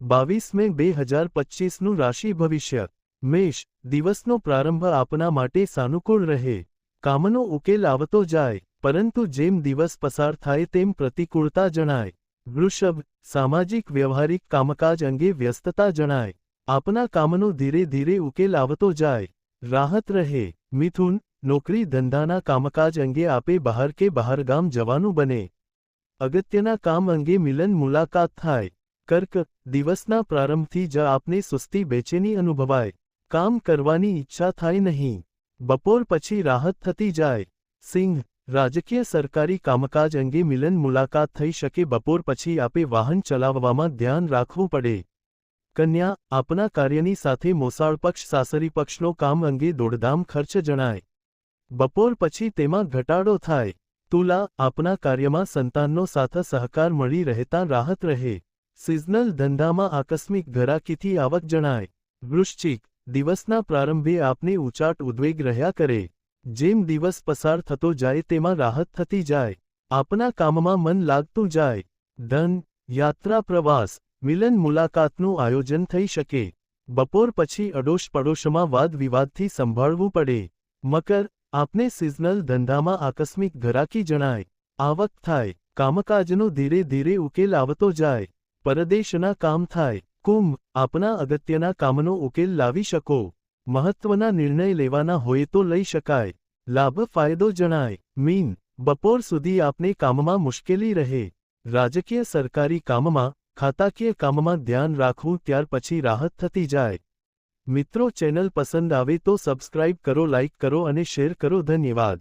બાવીસ મે બે હજાર પચીસનું રાશિ ભવિષ્ય મેષ દિવસનો પ્રારંભ આપના માટે સાનુકૂળ રહે કામનો ઉકેલ આવતો જાય પરંતુ જેમ દિવસ પસાર થાય તેમ પ્રતિકૂળતા જણાય વૃષભ સામાજિક વ્યવહારિક કામકાજ અંગે વ્યસ્તતા જણાય આપના કામનો ધીરે ધીરે ઉકેલ આવતો જાય રાહત રહે મિથુન નોકરી ધંધાના કામકાજ અંગે આપે બહાર કે બહારગામ જવાનું બને અગત્યના કામ અંગે મિલન મુલાકાત થાય કર્ક દિવસના પ્રારંભથી જ આપને સુસ્તી બેચેની અનુભવાય કામ કરવાની ઈચ્છા થાય નહીં બપોર પછી રાહત થતી જાય સિંહ રાજકીય સરકારી કામકાજ અંગે મિલન મુલાકાત થઈ શકે બપોર પછી આપે વાહન ચલાવવામાં ધ્યાન રાખવું પડે કન્યા આપના કાર્યની સાથે મોસાળ પક્ષ સાસરી પક્ષનો કામ અંગે દોડધામ ખર્ચ જણાય બપોર પછી તેમાં ઘટાડો થાય તુલા આપના કાર્યમાં સંતાનનો સાથ સહકાર મળી રહેતા રાહત રહે સિઝનલ ધંધામાં આકસ્મિક ઘરાકીથી આવક જણાય. વૃશ્ચિક, દિવસના પ્રારંભે આપને ઉચાટ ઉદ્વેગ રહ્યા કરે. જેમ દિવસ પસાર થતો જાય તેમાં રાહત થતી જાય. આપના કામમાં મન લાગતું જાય. ધન, યાત્રા પ્રવાસ, મિલન મુલાકાતનું આયોજન થઈ શકે. બપોર પછી અડોશ પડોશમાં વાદ સંભાળવું પડે. મકર, આપને સિઝનલ ધંધામાં આકસ્મિક ઘરાકી જણાય. આવક થાય. કામકાજનો ધીરે ધીરે ઉકેલ આવતો જાય. પરદેશના કામ થાય. કુંભ, આપના અગત્યના કામનો ઉકેલ લાવી શકો. મહત્વના નિર્ણય લેવાના હોય તો લઈ શકાય. લાભ ફાયદો જણાય. મીન, બપોર સુધી આપને કામમાં મુશ્કેલી રહે. રાજકીય સરકારી કામમાં, ખાતાકીય કામમાં ધ્યાન રાખવું ત્યાર પછી રાહત થતી જાય. મિત્રો ચેનલ પસંદ આવે તો સબસ્ક્રાઇબ કરો, લાઇક કરો અને શેર કરો. ધન્યવાદ.